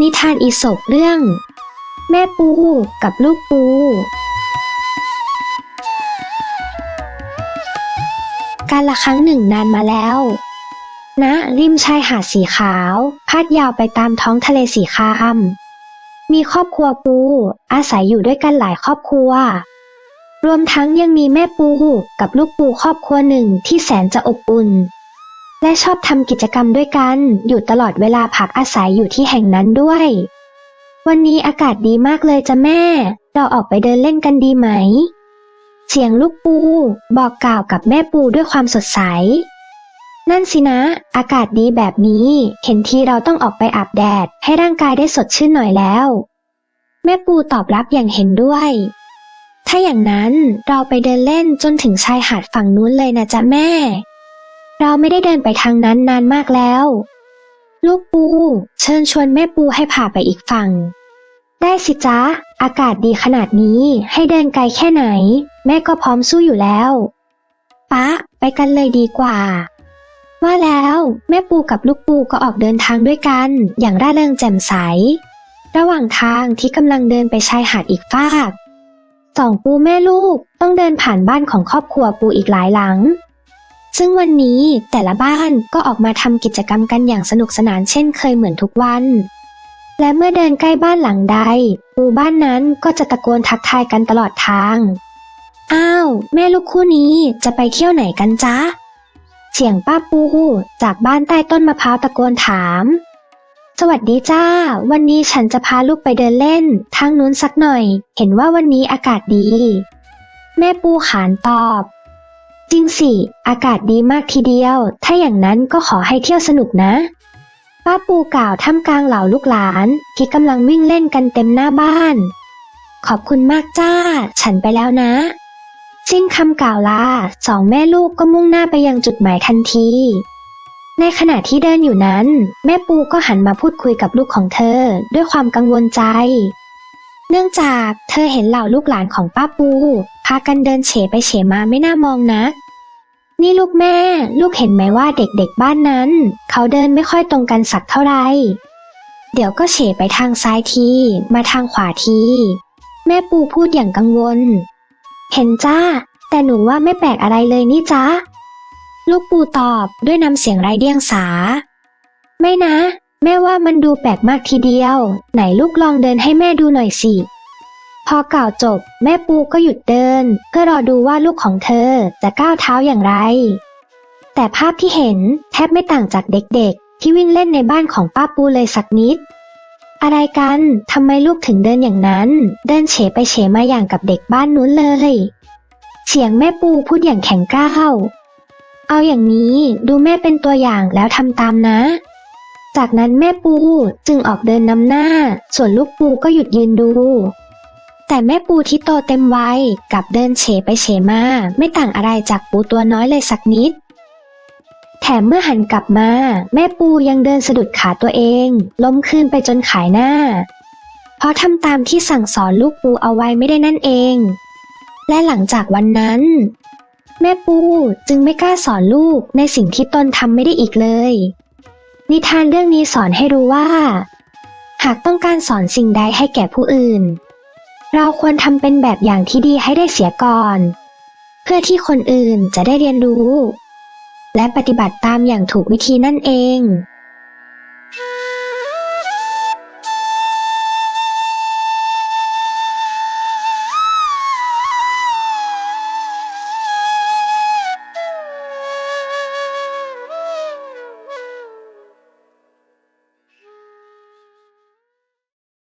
นิทานอีสปเรื่อง แม่ปูกับลูกปู การละครั้งหนึ่งนานมาแล้วณนะริมชายหาดสีขาว พาดยาวไปตามท้องทะเลสีครามมีครอบครัวปูอาศัยอยู่ด้วยกันหลายครอบครัว รวมทั้งยังมีแม่ปูกับลูกปูครอบครัวหนึ่งที่แสนจะอบอุ่น และชอบทำกิจกรรมด้วยกัน อยู่ตลอดเวลาพักอาศัยอยู่ที่แห่งนั้นด้วย วันนี้อากาศดีมากเลยจ้ะแม่ เราออกไปเดินเล่นกันดีไหม เสียงลูกปู บอกกล่าวกับแม่ปูด้วยความสดใส นั่นสินะ อากาศดีแบบนี้ เห็นทีเราต้องออกไปอาบแดด ให้ร่างกายได้สดชื่นหน่อยแล้ว แม่ปูตอบรับอย่างเห็นด้วย ถ้าอย่างนั้นเราไปเดินเล่นจนถึงชายหาดฝั่งนู้นเลยนะจ๊ะแม่ เราไม่ได้เดินไปทางนั้นนานมากแล้ว ลูกปู เชิญชวนแม่ปูให้พาไปอีกฝั่ง ได้สิจ๊ะ อากาศดีขนาดนี้ให้เดินไกลแค่ไหน แม่ก็พร้อมสู้อยู่แล้วป๊าไปกันเลยดีกว่า ว่าแล้วแม่ปูกับลูกปูก็ออกเดินทางด้วยกัน อย่างร่าเริงแจ่มใส ระหว่างทางที่กำลังเดินไปชายหาดอีกฟากสองปูแม่ลูกต้องเดินผ่านบ้านของครอบครัวปูอีกหลายหลัง ซึ่งวันนี้แต่ละบ้านก็ออกมาทำกิจกรรมกันอย่างสนุกสนานเช่นเคยเหมือนทุกวัน และเมื่อเดินใกล้บ้านหลังใดปูบ้านนั้นก็จะตะโกนทักทายกันตลอดทาง อ้าว แม่ลูกคู่นี้จะไปเที่ยวไหนกันจ๊ะ เสียงป้าปูจากบ้านใต้ต้นมะพร้าวตะโกนถาม สวัสดีจ้า วันนี้ฉันจะพาลูกไปเดินเล่น ทางนู้นสักหน่อย เห็นว่าวันนี้อากาศดี แม่ปูขานตอบ จริงสิ อากาศดีมากทีเดียว ถ้าอย่างนั้นก็ขอให้เที่ยวสนุกนะ ป้าปูกล่าวท่ามกลางเหล่าลูกหลานที่กำลังวิ่งเล่นกันเต็มหน้าบ้าน ขอบคุณมากจ้า ฉันไปแล้วนะ สิ้นคำกล่าวลาสองแม่ลูกก็มุ่งหน้าไปยังจุดหมายทันที ในขณะที่เดินอยู่นั้น แม่ปูก็หันมาพูดคุยกับลูกของเธอ ด้วยความกังวลใจ เนื่องจากเธอเห็นเหล่าลูกหลานของป้าปูากันเดินเฉไปเฉมาไม่น่ามองนักนี่ลูกแม่ ลูกเห็นไหมว่าเด็กๆบ้านนั้น เขาเดินไม่ค่อยตรงกันสักเท่าไหร่เดี๋ยวก็เฉไปทางซ้ายที มาทางขวาที แม่ปูพูดอย่างกังวล เห็นจ้า แต่หนูว่าไม่แปลกอะไรเลยนี่จ้าลูกปูตอบด้วยน้ำเสียงไร้เดียงสา ไม่นะ แม่ว่ามันดูแปลกมากทีเดียว ไหนลูกลองเดินให้แม่ดูหน่อยสิ พอกล่าวจบ แม่ปูก็หยุดเดิน เพื่อรอดูว่าลูกของเธอจะก้าวเท้าอย่างไร แต่ภาพที่เห็นแทบไม่ต่างจากเด็กๆ ที่วิ่งเล่นในบ้านของป้าปูเลยสักนิด อะไรกันทำไมลูกถึงเดินอย่างนั้น เดินเฉไปเฉมาอย่างกับเด็กบ้านนู้นเลยเสียงแม่ปูพูดอย่างแข็งกร้าวเอาอย่างนี้ดูแม่เป็นตัวอย่างแล้วทำตามนะ จากนั้นแม่ปูจึงออกเดินนำหน้า ส่วนลูกปูก็หยุดยืนดู แต่แม่ปูที่โตเต็มวัยกลับเดินเฉไปเฉมา ไม่ต่างอะไรจากปูตัวน้อยเลยสักนิด แถมเมื่อหันกลับมา แม่ปูยังเดินสะดุดขาตัวเอง ล้มขึ้นไปจนขายหน้า เพราะทำตามที่สั่งสอนลูกปูเอาไว้ไม่ได้นั่นเอง และหลังจากวันนั้น แม่ปูจึงไม่กล้าสอนลูกในสิ่งที่ตนทำไม่ได้อีกเลย นิทานเรื่องนี้สอนให้รู้ว่า หากต้องการสอนสิ่งใดให้แก่ผู้อื่น เราควรทำเป็นแบบอย่างที่ดีให้ได้เสียก่อน เพื่อที่คนอื่นจะได้เรียนรู้ และปฏิบัติตามอย่างถูกวิธีนั่นเอง